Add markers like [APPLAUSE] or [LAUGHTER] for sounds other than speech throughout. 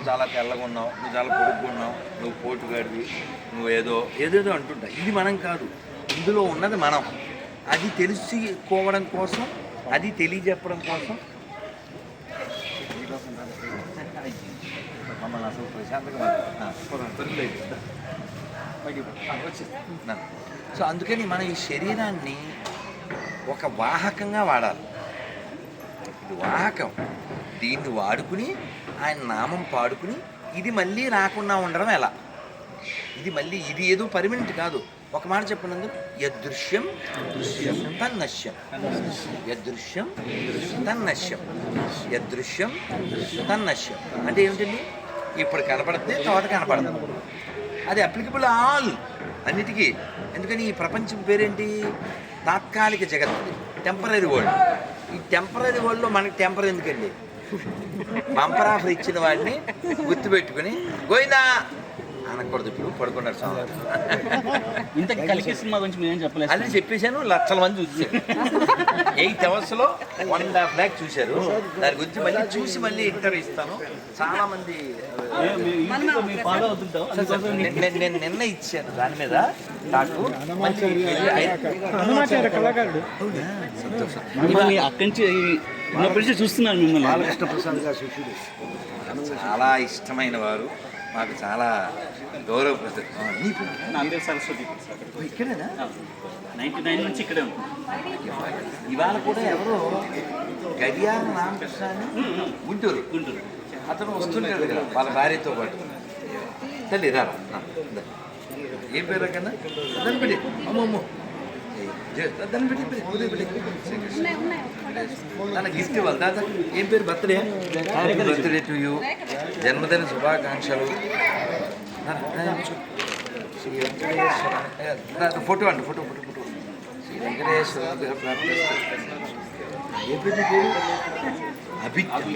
నువ్వు చాలా తెల్లగా ఉన్నావు నువ్వు చాలా పొడుగ్గా ఉన్నావు నువ్వు పోటుగాడివి నువ్వు ఏదో ఏదేదో అంటుంటా ఇది మనం కాదు. ఇందులో ఉన్నది మనం. అది తెలుసుకోవడం కోసం అది తెలియజెప్పడం కోసం. మమ్మల్ని అసలు ప్రశాంతంగా సో అందుకని మనం ఈ శరీరాన్ని ఒక వాహకంగా వాడాలి. ఇది వాహకం. దీన్ని వాడుకుని ఆయన నామం పాడుకుని ఇది మళ్ళీ రాకుండా ఉండడం ఎలా? ఇది మళ్ళీ ఇది ఏదో పర్మనెంట్ కాదు. ఒక మాట చెప్పినందు యదృశ్యం తన్నశ్యం. యదృశ్యం తన్నశ్యం. యదృశ్యం తన్నశ్యం. అంటే ఏమిటండి? ఇప్పుడు కనపడితే తర్వాత కనపడదు. అది అప్లికబుల్ ఆల్ అన్నిటికీ. ఎందుకని? ఈ ప్రపంచం పేరేంటి? తాత్కాలిక జగత్. టెంపరీ వరల్డ్ ఈ టెంపరీ వరల్డ్లో మనకి టెంపర్ ఎందుకండి? బంపర్ ఆఫర్ ఇచ్చిన వాడిని గుర్తుపెట్టుకుని గోయిందా అనకూడదు ఇప్పుడు పడుకున్నారు స్వామి. ఇంతకి కలికి సినిమా గురించి మీరేం చెప్పలేదు? అని చెప్పేశాను లక్షల మంది చూసారు ఎయిట్ అవర్స్లో వన్ అండ్ హాఫ్ ల్యాక్ చూశారు. దాని గురించి మళ్ళీ చూసి మళ్ళీ ఇంటర్వ్యూ ఇస్తాను. చాలా మంది నేను- నేను నేను నిన్న ఇచ్చాను దాని మీద నాకు. మంచి అక్కడి నుంచి నుంచి చూస్తున్నాను మిమ్మల్ని. బాలకృష్ణ ప్రసాద్ గారు శిష్యుడు. చాలా ఇష్టమైన వారు. మాకు చాలా గౌరవప్రద సరస్వతి. ఇక్కడేనా? నైన్టీ నైన్ నుంచి ఇక్కడే ఇవాళ కూడా ఎవరో గడియార రామకృష్ణ గుంటూరు. గుంటూరు. అతను వస్తుంటాడు కదా వాళ్ళ భార్యతో పాటు. తల్లి రా ఏం పేరు కన్నా అమ్మమ్మ. దాన్ని పెట్టి గిఫ్ట్ ఇవ్వాలి. దాదా ఏం పేరు? Birthday? Happy birthday to you జన్మదిన శుభాకాంక్షలు. ఫోటో అండి photo photo photo. Sri Venkateswara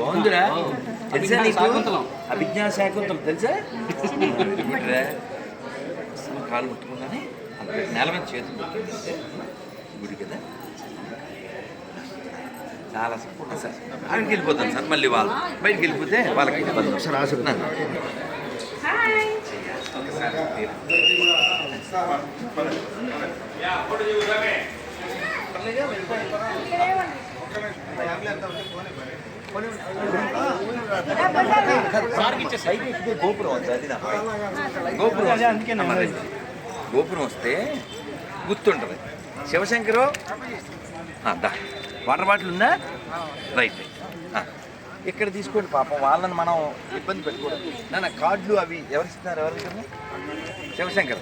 బాగుందిరా. తెలుసా నీకు? శాకుంతలం. అభిజ్ఞా శాకుంతలం. తెలుసా? కాలు ముట్టుకున్నానే అక్కడ నేల మీద చేతులు గుడి కదా? చాలా సార్ సార్. అక్కడికి వెళ్ళిపోతాను సార్ మళ్ళీ వాళ్ళు. బయటికి వెళ్ళిపోతే వాళ్ళకి ఇబ్బంది సార్ ఎక్కితే గోపురం అది. గోపురం రండి. గోపురం వస్తే గుర్తుంటుంది. శివశంకరు? దా. వాటర్ బాటిల్ ఉందా? రైట్. రైట్ ఇక్కడ తీసుకోండి పాపం వాళ్ళని మనం ఇబ్బంది పెట్టుకోవడం నాన్న కార్డులు అవి ఎవరు ఇస్తున్నారు ఎవరు ఇస్తున్నారు? శివశంకర్.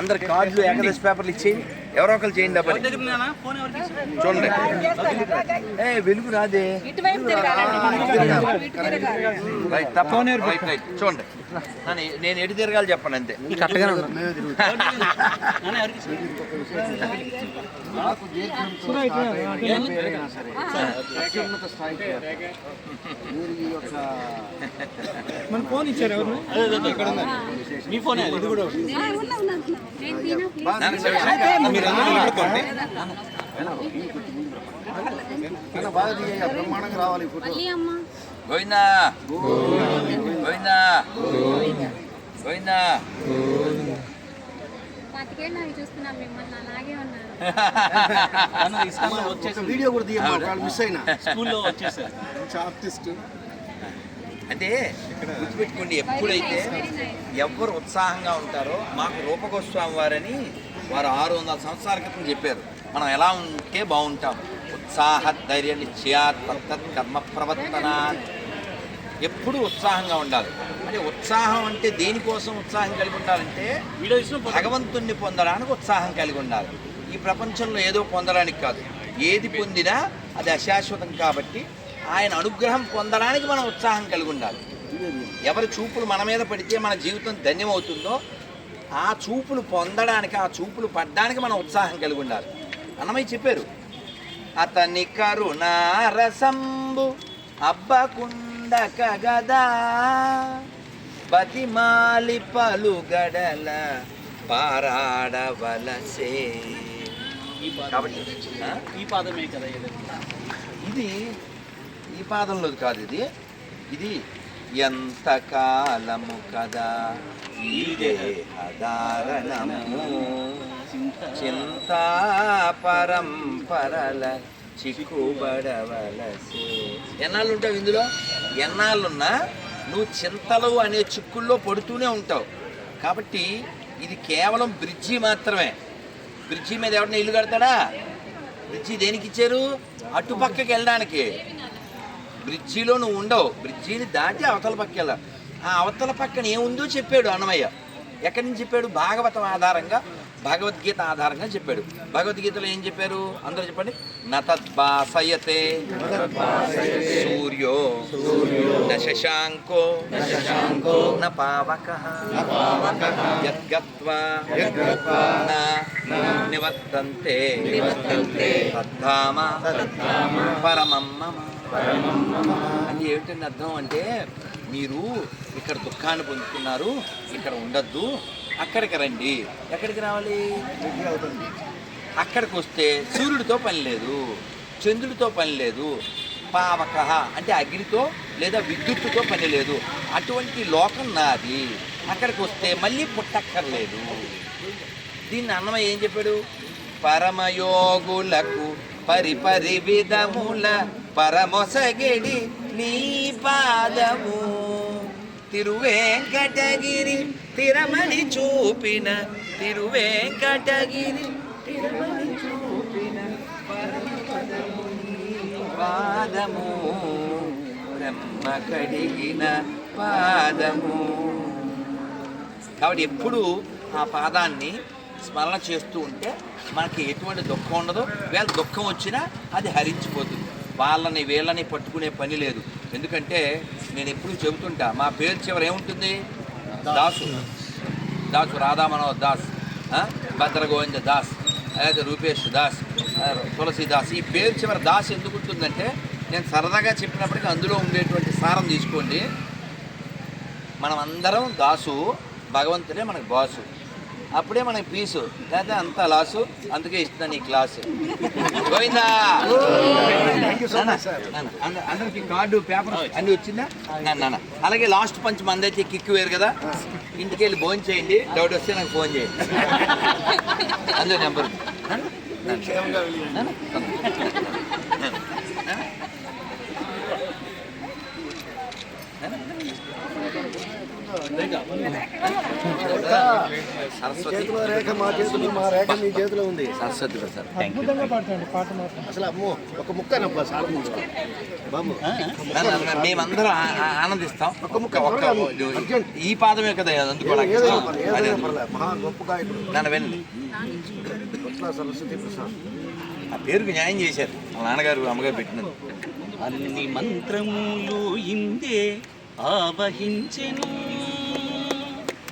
అందరు కార్డులు ఏకాదశి పేపర్లు ఇచ్చేయండి. ఎవరో ఒకరు చేయండి ఇచ్చారు? చూడండి. ఏ వెలుగు రాదే. చూడండి. నేను ఎటు తిరగాలి చెప్పండి అంతే. కరెక్ట్గానే మన ఫోన్ ఇచ్చారు ఎవరు. మీ ఫోనే. ఇది కూడా నిలబడుకోండి బ్రహ్మాండంగా రావాలి ఈ ఫోటో గోవిందా గోవిందా గోవిందా పాతికేళ్ళు అవి చూస్తున్నాం మిమ్మల్ని అలాగే ఉన్నారు నాన్న ఇస్కాన్లో ఒక వచ్చేసి వీడియో కూడా ఒకవేళ మిస్ అయినా స్కూల్లో వచ్చేసారు ఆర్టిస్ట్ అంటే గుర్తుపెట్టుకోండి ఎప్పుడైతే ఎవరు ఉత్సాహంగా ఉంటారో మాకు రూపకోస్వామి వారని వారు ఆరు వందల సంవత్సరాల క్రితం చెప్పారు. మనం ఎలా ఉంటే బాగుంటాం. ఉత్సాహ ధైర్య నిశ్చయాత్ కర్మ ప్రవర్తన ఎప్పుడు ఉత్సాహంగా ఉండాలి. అంటే ఉత్సాహం అంటే దేనికోసం ఉత్సాహం కలిగి ఉండాలంటే భగవంతుణ్ణి పొందడానికి ఉత్సాహం కలిగి ఉండాలి. ఈ ప్రపంచంలో ఏదో పొందడానికి కాదు. ఏది పొందినా అది అశాశ్వతం కాబట్టి ఆయన అనుగ్రహం పొందడానికి మనం ఉత్సాహం కలిగి ఉండాలి ఎవరి చూపులు మన మీద పడితే మన జీవితం ధన్యమవుతుందో ఆ చూపులు పొందడానికి ఆ చూపులు పడ్డానికి మనం ఉత్సాహం కలిగి ఉండాలి అన్నమయ్య చెప్పారు అతని కరుణారసంబు అబ్బకుండక గదా బతిమాలి పలుగడల పారాడవలసే. ఈ పాదమే కదా ఇది ఈ కాదు ఇది. ఇది ఎంత కాలము కదా? ఈ దేహదారణము చింతా పరంపరల చిక్కుబడవలసే. ఎన్నాళ్ళు ఉంటావు ఇందులో? ఎన్నాళ్ళున్నా నువ్వు చింతలు అనే చిక్కుల్లో పడుతూనే ఉంటావు. కాబట్టి ఇది కేవలం బ్రిడ్జి మాత్రమే. బ్రిడ్జి మీద ఎవరిని ఇల్లు కడతాడా? బ్రిడ్జి దేనికి ఇచ్చారు? అటుపక్కకి వెళ్ళడానికి. బ్రిడ్జిలో నువ్వు ఉండవు. బ్రిడ్జిని దాటి అవతల పక్క వెళ్ళాలి. ఆ అవతల పక్కన ఏముందో చెప్పాడు అన్నమయ్య. ఎక్కడి నుంచి చెప్పాడు? భాగవతం ఆధారంగా భగవద్గీత ఆధారంగా చెప్పాడు. భగవద్గీతలో ఏం చెప్పారు? అందరూ చెప్పండి. నతద్భాసయతే. సూర్యో న శశాంకో న పావక. నివర్తంతే. పరమం మమ అది ఏమిటండి అర్థం అంటే మీరు ఇక్కడ దుఃఖాన్ని పొందుతున్నారు ఇక్కడ ఉండద్దు అక్కడికి రండి. ఎక్కడికి రావాలి? అక్కడికి వస్తే సూర్యుడితో పని లేదు చంద్రుడితో పని లేదు పావక అంటే అగ్నితో లేదా విద్యుత్తుతో పని లేదు. అటువంటి లోకం నాది. అక్కడికి వస్తే మళ్ళీ పుట్టక్కర్లేదు. దీన్ని అన్నమయ్య ఏం చెప్పాడు? పరమయోగులకు పరిపరి విధముల పరమొసగిడి నీ పాదము. తిరువేంకటగిరి తిరమణి చూపిన తిరువేంకటగిరి తిరమణి చూపిన పాదము. బ్రహ్మ కడిగిన పాదము. కాబట్టి ఎప్పుడు ఆ పాదాన్ని స్మరణ చేస్తూ ఉంటే మనకి ఎటువంటి దుఃఖం ఉండదు. వేళ దుఃఖం వచ్చినా అది హరించిపోతుంది. వాళ్ళని వీళ్ళని పట్టుకునే పని లేదు. ఎందుకంటే నేను ఎప్పుడు చెబుతుంటా మా పేరు చివర ఏముంటుంది? దాసు. దాసు. రాధా మనోహర్ దాస్ ఆ? భద్ర గోవింద దాస్ లేదా రూపేష్ దాస్ ఆ, తులసి దాస్. ఈ పేరు చివర దాస్ ఎందుకు ఉంటుందంటే నేను సరదాగా చెప్పినప్పటికీ అందులో ఉండేటువంటి సారం తీసుకోండి. మనం అందరం దాసు భగవంతుడే మనకు బాసు. అప్పుడే మనకి పీసు. లేకపోతే అంత లాసు. అందుకే ఇస్తున్నాను ఈ క్లాసు. గోవిందా! అందరికి కార్డు పేపర్ అన్ని వచ్చిందా? నాన్న, అలాగే లాస్ట్ పంచ్ మందైతే కిక్ వేరు కదా. ఇంటికి వెళ్ళి ఫోన్ చేయండి. డౌట్ వస్తే నాకు ఫోన్ చేయండి. [LAUGHS] అందులో నెంబర్ ఉంది. నాన్న, నాన్న. నాన్న, నాన్న. సరస్వతి చేతిలో రేఖ మా చేతిలో మా రేఖ మీ చేతిలో ఉంది సరస్వతి ప్రసాద్ అద్భుతంగా పాడతాండి పాట మాత్రం అసలు అమ్మో ఒక ముక్క నబ్బా సార్ బాబు మేమందరం ఆనందిస్తాం ఒక్క ముక్క ఒక్క. ఈ పాదమే కదా అందుకోవడానికి మహా గొప్ప గాయకుడు. నాన్న సరస్వతి ప్రసాద్. ఆ పేరుకి న్యాయం చేశారు. మా నాన్నగారు అమ్మగారు పెట్టినది. అన్ని మంత్రములు ఇందే ఆవహించెను.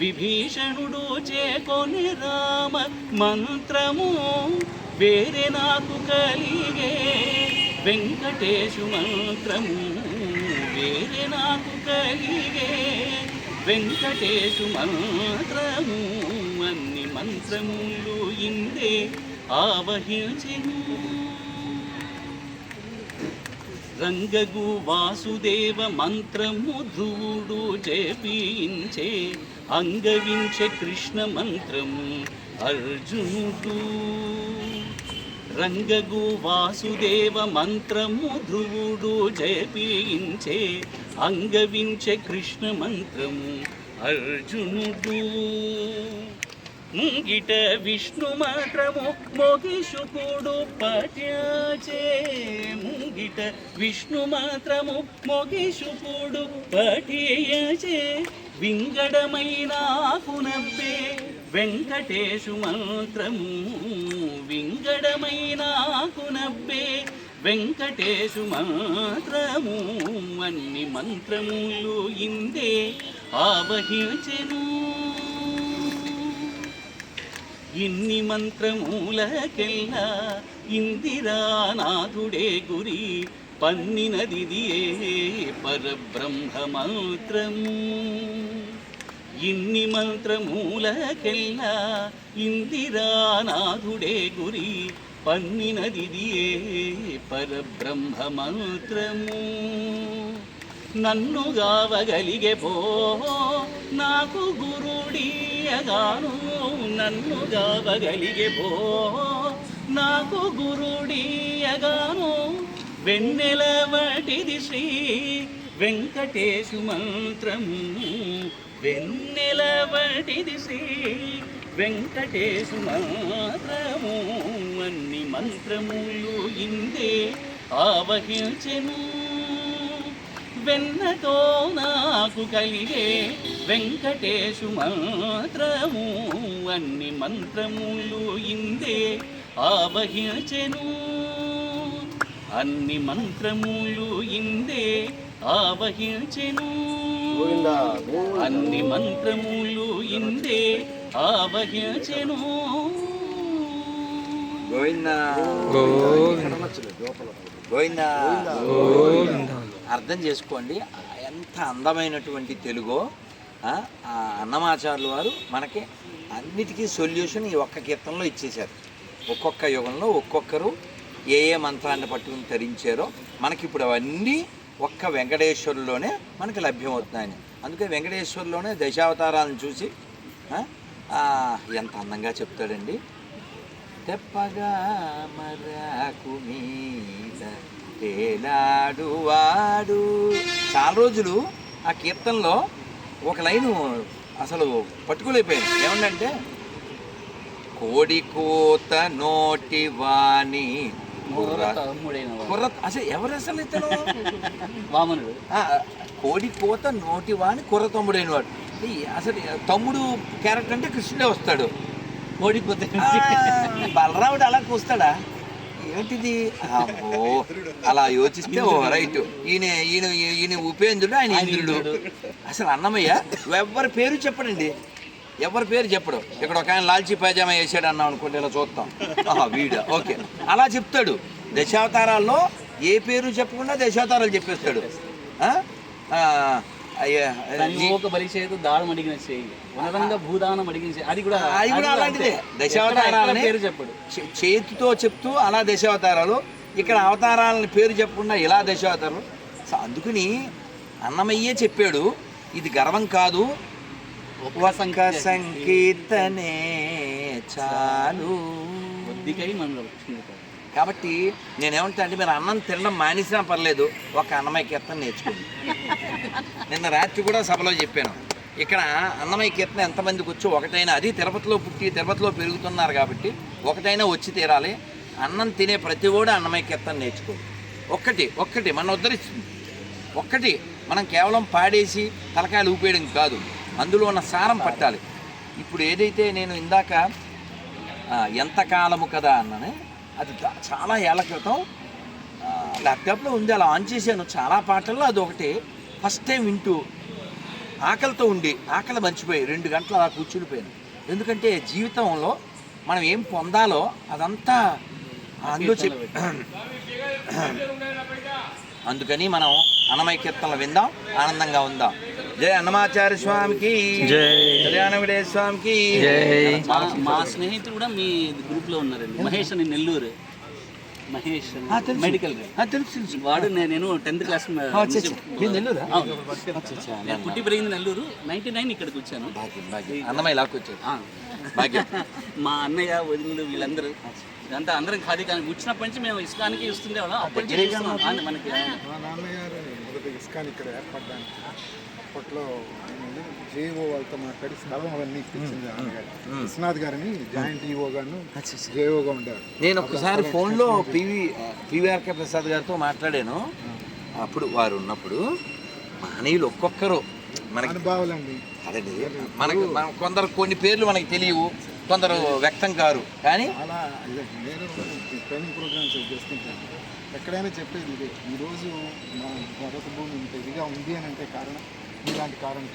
విభీషణుడు చేకొని రామ మంత్రము వేరే నాకు కలిగే వెంకటేశు మంత్రము వేరే నాకు కలిగే వెంకటేశు మంత్రము అన్ని మంత్రములు ఇందే ఆవహించెను. రంగగు వాసుదేవ మంత్రము ధ్రువుడు చేపించే అంగవించే కృష్ణ మంత్రము అర్జునుడు. రంగగు వాసుదేవ మంత్రము ధ్రువుడు జయపించే అంగవించే కృష్ణ మంత్రము అర్జునుడు. ముంగిట విష్ణు మంత్రము మొగిషుకుడు పట్యాచే. ముంగిట విష్ణు మంత్రము మొగిషుకుడు పట్యాచే. వింగడమైనాకునబ్బే వెంకటేశు మంత్రము. వింగడమైనాకునబ్బే వెంకటేశు మంత్రము. అన్ని మంత్రములు ఇందే ఆవహించెను. ఇన్ని మంత్రములకెల్లా ఇందిరానాథుడే గురి పన్నినదిదియే పరబ్రహ్మమంత్రము ఇన్ని మంత్రమూలకెల్లా ఇందిరానాథుడే గురి పన్నినదిదియే పరబ్రహ్మమంత్రము నన్ను గావగలిగే పో నాకు గురుడీయగాను. నన్ను గావగలిగే పో నాకు గురుడీయగాను. వెన్నెల వాటిది శ్రీ వెంకటేశు మంత్రము. వెన్నెల వాటిది శ్రీ వెంకటేశు మంత్రము. అన్ని మంత్రములు ఇందే ఆవహించెను. వెన్నతో నాకు కలిగే వెంకటేశు మంత్రము. అన్ని మంత్రములు ఇందే ఆవహించెను. అన్ని మంత్రములు ఇందే ఆవహించెను. అన్ని మంత్రములు ఇందే ఆవహించెను. అర్థం చేసుకోండి ఎంత అందమైనటువంటి తెలుగో అన్నమాచార్యులు వారు మనకి అన్నిటికీ సొల్యూషన్ ఈ ఒక్క కీర్తనలో ఇచ్చేశారు. ఒక్కొక్క యుగంలో ఒక్కొక్కరు ఏ ఏ మంత్రాన్ని పట్టుకుని తరించారో మనకి ఇప్పుడు అవన్నీ ఒక్క వెంకటేశ్వరులోనే మనకి లభ్యమవుతున్నాయని. అందుకే వెంకటేశ్వరులోనే దశావతారాలను చూసి ఎంత అందంగా చెప్తాడండి. తెప్పగా మరాకు మీద తేలాడువాడు చాలా రోజులు ఆ కీర్తనలో ఒక లైను అసలు పట్టుకోలేకపోయాను. ఏమంటే కోడి కోత నోటి వాణి అసలు ఎవరు అసలు ఇతను? వామనుడు. ఆ, కోడి కోత నోటి వాణి కుర్ర తమ్ముడైన వాడు. అసలు తమ్ముడు క్యారెక్టర్ అంటే కృష్ణుడే వస్తాడు. ఓడిపోతే ఆ, బలరాముడు అలా కూస్తాడా? ఏంటిది? అమ్మో అలా యోచిస్తే ఓ రైట్. ఈయన ఈయన ఈయన ఉపేంద్రుడు ఆయన ఇంద్రుడు. అసలు అన్నమయ్య ఎవరి పేరు చెప్పడండి. ఎవరి పేరు చెప్పడు. ఇక్కడ ఒక ఆయన లాల్చీ పైజామా వేసాడు అన్నాం అనుకోండి ఇలా చూస్తాం ఆహా, వీడా. ఓకే. అలా చెప్తాడు. దశావతారాల్లో ఏ పేరు చెప్పకుండా దశావతారాలు చెప్పేస్తాడు. అడిగిన చేయి. భూదానం అడిగిన అది కూడా అది కూడా అలాంటిదే. దశావతారాలని- పేరు చెప్పడు. చేతితో చెప్తూ అలా దశావతారాలు. ఇక్కడ అవతారాలని పేరు చెప్పకుండా ఇలా దశావతారాలు. అందుకని అన్నమయ్యే చెప్పాడు ఇది గర్వం కాదు ఒక్క సంకీర్తనే చాలు. కాబట్టి నేనేమంటా అంటే మీరు అన్నం తినడం మానేసినా పర్లేదు ఒక అన్నమయ్య కీర్తన నేర్చుకోండి. నిన్న రాత్రి కూడా సభలో చెప్పాను ఇక్కడ అన్నమయ్య కీర్తన ఎంతమందికి వచ్చో ఒకటైనా అది తిరుపతిలో పుట్టి తిరుపతిలో పెరుగుతున్నారు కాబట్టి ఒకటైనా వచ్చి తీరాలి. అన్నం తినే ప్రతి కూడా అన్నమయ్య కీర్తన నేర్చుకోండి. ఒక్కటి ఒక్కటి మన ఉద్ధరిస్తుంది. ఒక్కటి మనం కేవలం పాడేసి తలకాయలు ఊపేయడం కాదు. అందులో ఉన్న సారం పట్టాలి. ఇప్పుడు ఏదైతే నేను ఇందాక ఎంతకాలము ఎంత కాలము కదా అన్నానే అది చాలా ఏళ్ళ క్రితం ల్యాప్టాప్లో ఉంది అలా ఆన్ చేశాను. చాలా పాటల్లో అది ఒకటి. ఫస్ట్ టైం వింటూ ఆకలితో ఉండి ఆకలి మర్చిపోయి రెండు గంటలు అలా కూర్చునిపోయాను ఎందుకంటే జీవితంలో మనం ఏం పొందాలో అదంతా అందులో చెప్పి అందుకని మనం అనమైకీర్తనలు కీర్తనలు విందాం ఆనందంగా ఉందాం. జయ అన్నమాచార్య స్వామికి జై. కళ్యాణ విడయ స్వామికి. జై. మా స్నేహితుడు కూడా మీ గ్రూప్లో ఉన్నారండి. మహేష్ అని నెల్లూరు. మహేష్. మెడికల్ తెలుసు. వాడు నేను టెన్త్ క్లాస్ నెల్లూరా? నేను పుట్టి పెరిగింది నెల్లూరు. నైన్టీ నైన్ ఇక్కడికి వచ్చాను. అన్నమయ్య. భాగ్యం. మా అన్నయ్య వదినలు వీళ్ళందరూ. ఇదంతా అందరం ఖాళీ కానీ వచ్చినప్పటి నుంచి మేము ఇస్కానికి ఇస్తుండే వాళ్ళం. అప్పటి నుంచి మనకి ఇస్కాన్ ఇక్కడ ఏర్పడడానికి అప్పట్లో జేఓ వాళ్ళతో మాట్లాడి స్థలం అవన్నీ ఇప్పించింది విశ్వనాథ్ గారిని జాయింట్ ఈఓ గాను జేఓగా ఉండేవారు నేను ఒకసారి ఫోన్లో పివి పివిఆర్కే ప్రసాద్ గారితో మాట్లాడాను. అప్పుడు వారు ఉన్నప్పుడు మహనీయులు ఒక్కొక్కరు మనకి అనుభవాలండి. అదండి. మనకు మన- కొందరు కొన్ని పేర్లు మనకి తెలియవు కొందరు వ్యక్తం కారు. కానీ అలా నేను ట్రైనింగ్ ప్రోగ్రామ్స్ చేస్తుంటాను. ఎక్కడైనా చెప్పేది ఇదే. ఈరోజు మా భరత భూమి ఇంత ఇదిగా ఉంది అని అంటే కారణం ఇలాంటి కారణం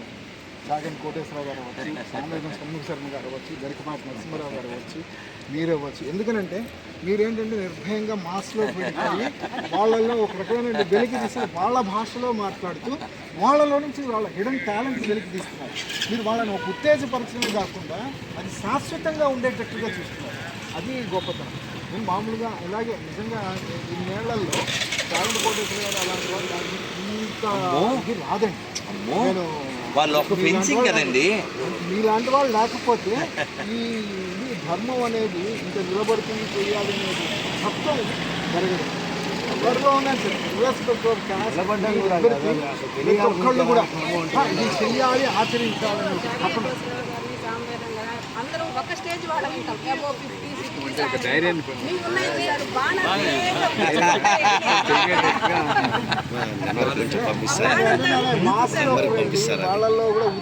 సాగన్ కోటేశ్వరరావు గారు అవ్వచ్చు సామవేదం సమ్ముఖ శర్మ గారు అవ్వచ్చు గరికపాటి నరసింహారావు గారు అవ్వచ్చు మీరు అవ్వచ్చు ఎందుకనంటే మీరేంటంటే నిర్భయంగా మాస్లో వెళ్ళిపోయి వాళ్ళల్లో ఒక రకమైన వెలికి తీసి వాళ్ళ భాషలో మాట్లాడుతూ వాళ్ళలో నుంచి వాళ్ళ హిడెన్ టాలెంట్ వెలికి తీస్తున్నారు. మీరు వాళ్ళని ఒక ఉత్తేజపరచడమే కాకుండా అది శాశ్వతంగా ఉండేటట్టుగా చూస్తున్నారు. అది గొప్పతనం. నేను మామూలుగా అలాగే నిజంగా ఇన్నేళ్ళలో చాలంత కోటేశ్వర గారు అలాంటి వాళ్ళు నాకు ఇంత ఇది రాదండి. అమ్మో. నేను వాళ్ళు ఒక ఫెన్సింగ్ కదండి. మీలాంటి వాళ్ళు లేకపోతే ఈ ధర్మం అనేది ఇంత నిలబడుతుంది చేయాలి అనేది తత్వం జరగదు. ఎవరిలో సార్ ప్రతి ఒక్కళ్ళు కూడా "ఆ, ఇది చెయ్యాలి ఆచరించాలని అందరం ఒక స్టేజ్ వాళ్ళ. ఉంటాం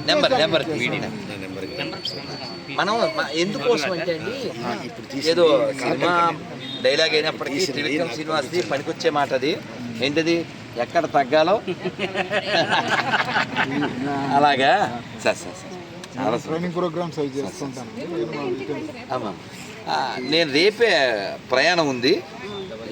నెంబర్ నెంబర్. మనం ఎందుకోసం అంటే అండి ఏదో సినిమా డైలాగ్ అయినప్పటికీ త్రివిక్రమ్ శ్రీనివాస్ది పనికొచ్చే మాట అది. ఏంటది? ఎక్కడ తగ్గాలో? అలాగా? Sir sir sir. చాలా ట్రైనింగ్ ప్రోగ్రామ్స్ అవి చేస్తుంటాను నేను రేపే ప్రయాణం ఉంది.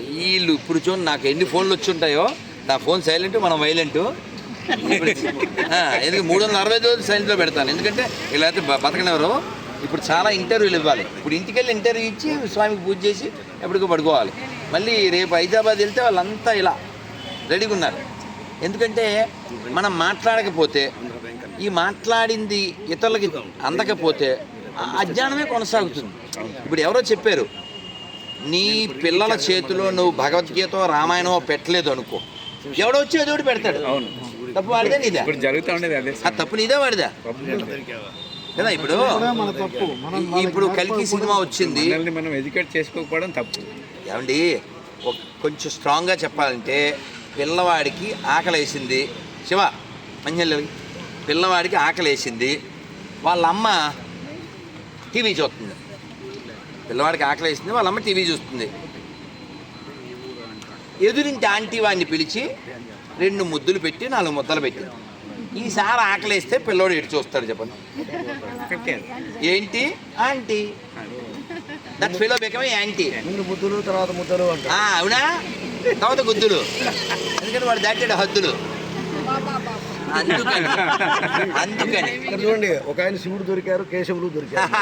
వీళ్ళు ఇప్పుడు చూడండి నాకు ఎన్ని ఫోన్లు వచ్చి ఉంటాయో నా ఫోన్ సైలెంట్ మనం వైలెంట్. ఎందుకంటే మూడు వందల అరవై రోజులు సైలెంట్లో పెడతాను. ఎందుకంటే ఇలా అయితే బ- బతకనివ్వరు. ఇప్పుడు చాలా ఇంటర్వ్యూలు ఇవ్వాలి. ఇప్పుడు ఇంటికి వెళ్ళి ఇంటర్వ్యూ ఇచ్చి స్వామికి పూజ చేసి ఎప్పటికో పడుకోవాలి. మళ్ళీ రేపు హైదరాబాద్ వెళ్తే వాళ్ళంతా ఇలా రెడీగా ఉన్నారు. ఎందుకంటే మనం మాట్లాడకపోతే ఈ మాట్లాడింది ఇతరులకి అందకపోతే అజ్ఞానమే కొనసాగుతుంది. ఇప్పుడు ఎవరో చెప్పారు నీ పిల్లల చేతిలో నువ్వు భగవద్గీత రామాయణమో పెట్టలేదు అనుకో. ఎవడో వచ్చి ఒకటి పెడతాడు. తప్పు వాడిదే నీదా. ఇప్పుడు జరుగుతూ ఉండేది అదే తప్పు నీదే వాడిదా. కదా ఇప్పుడు ఇప్పుడే మన తప్పు. మనం ఈ- ఇప్పుడు కల్కి సినిమా వచ్చింది. మనం ఎడ్యుకేట్ చేసుకోకపోవడం తప్పు. ఏమండి కొంచెం స్ట్రాంగ్గా చెప్పాలంటే పిల్లవాడికి ఆకలేసింది. శివ మంచి పిల్లవాడికి ఆకలేసింది. వాళ్ళ అమ్మ టీవీ చూస్తుంది. పిల్లవాడికి ఆకలేసింది వాళ్ళ అమ్మ టీవీ చూస్తుంది. ఎదురింటి ఆంటీ వాడిని పిలిచి రెండు ముద్దులు పెట్టి నాలుగు ముద్దలు పెట్టింది ఈసారి ఆకలేస్తే పిల్లోడు ఎటు చూస్తాడు చెప్పండి. ఏంటి? Aunty. That fellow became aunty ముందు ముద్దులు తర్వాత ముద్దలు అవునా? తర్వాత గుద్దులు ఎందుకంటే వాడు దాటాడు హద్దులు. అందుకని. అందుకని చూడండి ఒక ఆయన శివుడు దొరికారు కేశవులు దొరికారు.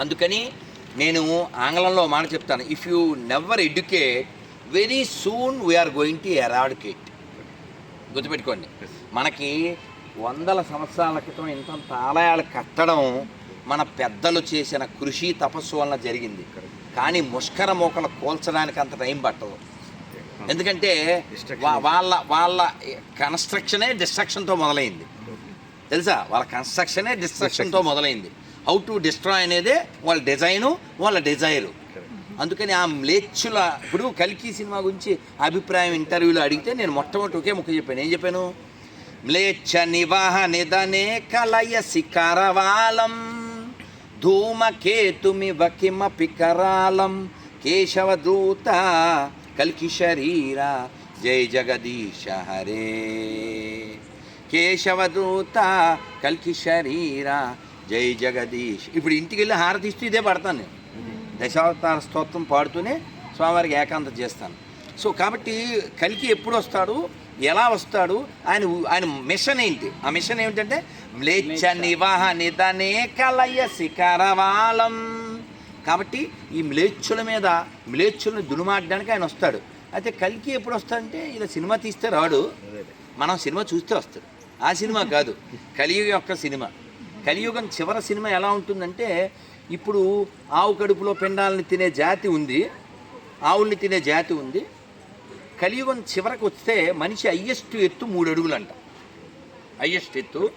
అందుకని నేను ఆంగ్లంలో మాట చెప్తాను. If you never educate very soon we are going to eradicate గుర్తుపెట్టుకోండి. మనకి వందల సంవత్సరాల క్రితం ఇంత ఆలయాలు కట్టడం మన పెద్దలు చేసిన కృషి తపస్సు వలన జరిగింది. కానీ ముష్కర మోకలు కోల్చడానికి అంత టైం పట్టదు. ఎందుకంటే వాళ్ళ వాళ్ళ కన్స్ట్రక్షనే డిస్ట్రక్షన్తో మొదలైంది. తెలుసా? వాళ్ళ కన్స్ట్రక్షనే డిస్ట్రక్షన్తో మొదలైంది. హౌ టు డిస్ట్రాయ్ అనేదే వాళ్ళ డిజైను వాళ్ళ డిజైరు అందుకని ఆ మ్లేచ్చుల ఇప్పుడు కల్కి సినిమా గురించి అభిప్రాయం ఇంటర్వ్యూలో అడిగితే నేను మొట్టమొదటి ఒకే ముక్క చెప్పాను. ఏం చెప్పాను? మ్లేచ్ఛ నివాహ నిధనే కలయ శిఖరవాలం ధూమకేతుమివ కిమపి కరాలం కేశవదూత కల్కి శరీర జై జగదీశ హరే. కేశవదూత కల్కి శరీర జై జగదీష్ ఇప్పుడు ఇంటికి వెళ్ళి హారతి ఇస్తూ ఇదే పడతాను నేను. దశావతార స్తోత్రం పాడుతూనే స్వామివారికి ఏకాంతం చేస్తాను. సో కాబట్టి కలికి ఎప్పుడు వస్తాడు? ఎలా వస్తాడు? ఆయన ఆయన మిషన్ ఏంటి? ఆ మిషన్ ఏమిటంటే మ్లేచ్ఛ నివాహ నిధనే కలయ శిఖరవాలం కాబట్టి ఈ మ్లేచ్చుల మీద మ్లేచ్చులను దునుమాడడానికి ఆయన వస్తాడు. అయితే కలికి ఎప్పుడు వస్తాడంటే ఇలా సినిమా తీస్తే రాడు. మనం సినిమా చూస్తే వస్తాడు. ఆ సినిమా కాదు కలియుగ యొక్క సినిమా. కలియుగం చివరి సినిమా ఎలా ఉంటుందంటే ఇప్పుడు ఆవు కడుపులో పిండాలని తినే జాతి ఉంది ఆవుల్ని తినే జాతి ఉంది. కలియుగం చివరకు వస్తే మనిషి హయ్యెస్ట్ ఎత్తు మూడు అడుగులు అంట హయ్యెస్ట్ ఎత్తు.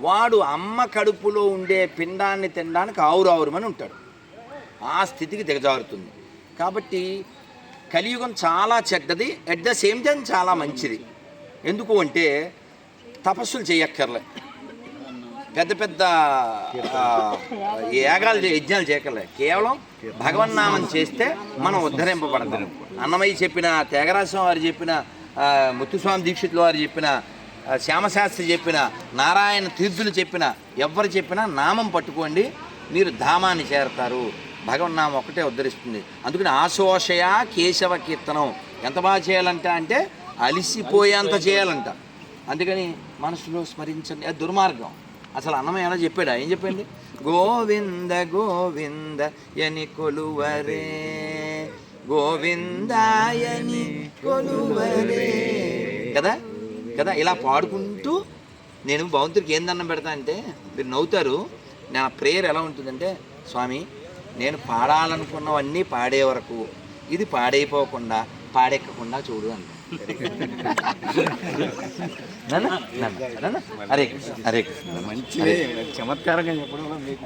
వాడు అమ్మ కడుపులో ఉండే పిండాన్ని తినడానికి ఆవురావురమని ఉంటాడు. ఆ స్థితికి దిగజారుతుంది. కాబట్టి కలియుగం చాలా చెడ్డది అట్ ద సేమ్ టైం చాలా మంచిది. ఎందుకు అంటే తపస్సులు చేయక్కర్లే. పెద్ద పెద్ద యాగాలు యజ్ఞాలు చేయక్కర్లే. కేవలం భగవన్నామం చేస్తే మనం ఉద్ధరింపబడతాం. అన్నమయ్య చెప్పిన త్యాగరాజస్వామి వారు చెప్పిన ముత్తుస్వామి దీక్షితుల వారు చెప్పిన శ్యామశాస్త్రి చెప్పిన నారాయణ తీర్థులు చెప్పిన ఎవరు చెప్పినా నామం పట్టుకోండి మీరు ధామాన్ని చేరతారు. భగవన్నామం ఒకటే ఉద్ధరిస్తుంది. అందుకని ఆశోషయ కేశవ కీర్తనం ఎంత బాగా చేయాలంట అంటే అలిసిపోయేంత చేయాలంట. అందుకని మనసులో స్మరించండి. అది దుర్మార్గం. అసలు అన్నమయ్య ఎలా చెప్పాడా? ఏం చెప్పండి? గోవింద గోవింద యని కొలువరే. గోవిందాయని కొలువరే. కదా? కదా? ఇలా పాడుకుంటూ నేను భగవంతుడికి ఏం దండం పెడతా అంటే మీరు నవ్వుతారు. నా ప్రేయర్ ఎలా ఉంటుందంటే స్వామి నేను పాడాలనుకున్నవన్నీ పాడే వరకు ఇది పాడైపోకుండా పాడెక్కకుండా చూడు అంట. హరే కృష్ణ హరే కృష్ణ మంచిదే చమత్కారంగా చెప్పడం మీకు